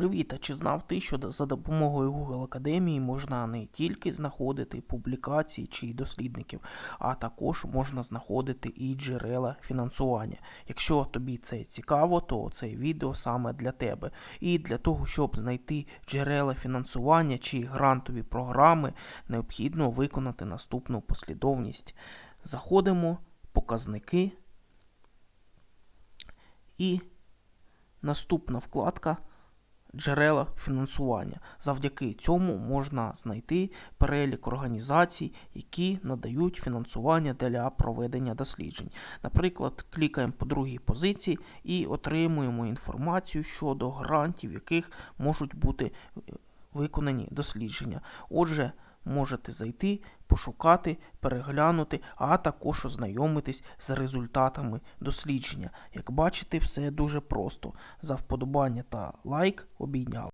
Привіт! А чи знав ти, що за допомогою Google Академії можна не тільки знаходити публікації чи дослідників, а також можна знаходити і джерела фінансування. Якщо тобі це цікаво, то це відео саме для тебе. І для того, щоб знайти джерела фінансування чи грантові програми, необхідно виконати наступну послідовність. Заходимо, показники і наступна вкладка джерела фінансування. Завдяки цьому можна знайти перелік організацій, які надають фінансування для проведення досліджень. Наприклад, клікаємо по другій позиції і отримуємо інформацію щодо грантів, яких можуть бути е, виконані дослідження. Отже, можете зайти, пошукати, переглянути, а також ознайомитись з результатами дослідження. Як бачите, все дуже просто. За вподобання та лайк обійняли.